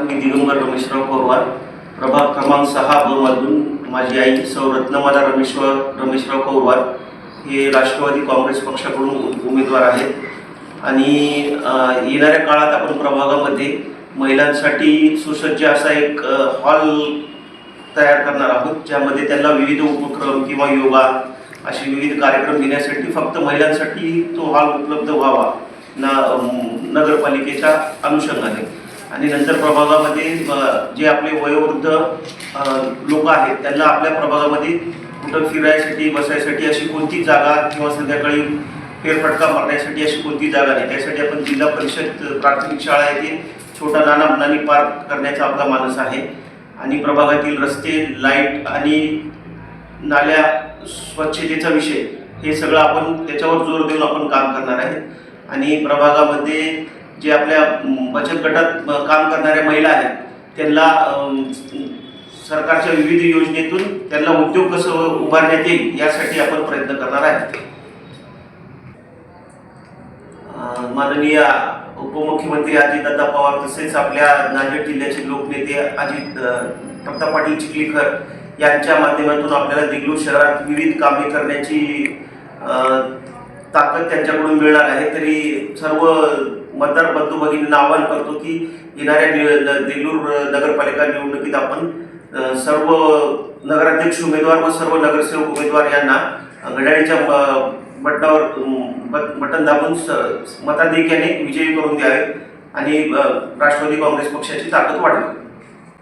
मी दिगंबर रमेशराव पवार प्रभाग क्रमांक सहा ब मधून माझी आई सौ रत्नमाला रमेश्वर रमेशराव पवार हे राष्ट्रवादी काँग्रेस पक्षाकडून उ- उमेदवार आहेत. आणि येणाऱ्या काळात आपण प्रभागामध्ये महिलांसाठी सुसज्ज असा एक हॉल तयार करणार आहोत ज्यामध्ये त्यांना विविध उपक्रम किंवा योगा असे विविध कार्यक्रम घेण्यासाठी फक्त महिलांसाठी तो हॉल उपलब्ध व्हावा ना नगरपालिकेच्या अनुषंगाने. आणि नंतर प्रभागामध्ये जे आपले वयोवृद्ध लोक आहेत त्यांना आपल्या प्रभागामध्ये कुठं फिरायसाठी बसायसाठी अशी कोणती जागा किंवा संध्याकाळी फेरफटका मारण्यासाठी अशी कोणती जागा नाही. त्यासाठी आपण जिल्हा परिषद प्राथमिक शाळा येथे छोटा नाना मुलांनी पार्क करण्याचा आपला मानस आहे. आणि प्रभागातील रस्ते लाइट आणि नाल्या स्वच्छतेचा विषय हे सगळं आपण त्याच्यावर जोर देऊन आपण काम करणार आहे. आणि प्रभागामध्ये जे आपल्या बचत गटात काम करणाऱ्या महिला आहेत त्यांना सरकारच्या विविध योजनेतून त्यांना उद्योग कसं उभारण्यात येईल यासाठी आपण प्रयत्न करणार आहे माननीय उपमुख्यमंत्री अजितदादा पवार तसेच आपल्या नांदेड जिल्ह्याचे लोकनेते अजित प्रताप पाटील चिखलीकर यांच्या माध्यमातून आपल्याला देगलूर शहरात विविध कामे करण्याची ताकद त्यांच्याकडून मिळणार आहे तरी सर्व मतदार बंधू भगिनींना आवाहन करतो की येणाऱ्या देलूर नगरपालिका निवडणुकीत आपण सर्व नगराध्यक्ष उमेदवार व सर्व नगरसेवक उमेदवार यांना घड्याळीच्या म- बटनावर बटन दाबून स- मताधिक्याने विजयी करून द्यावे आणि राष्ट्रवादी काँग्रेस पक्षाची ताकद वाढवावी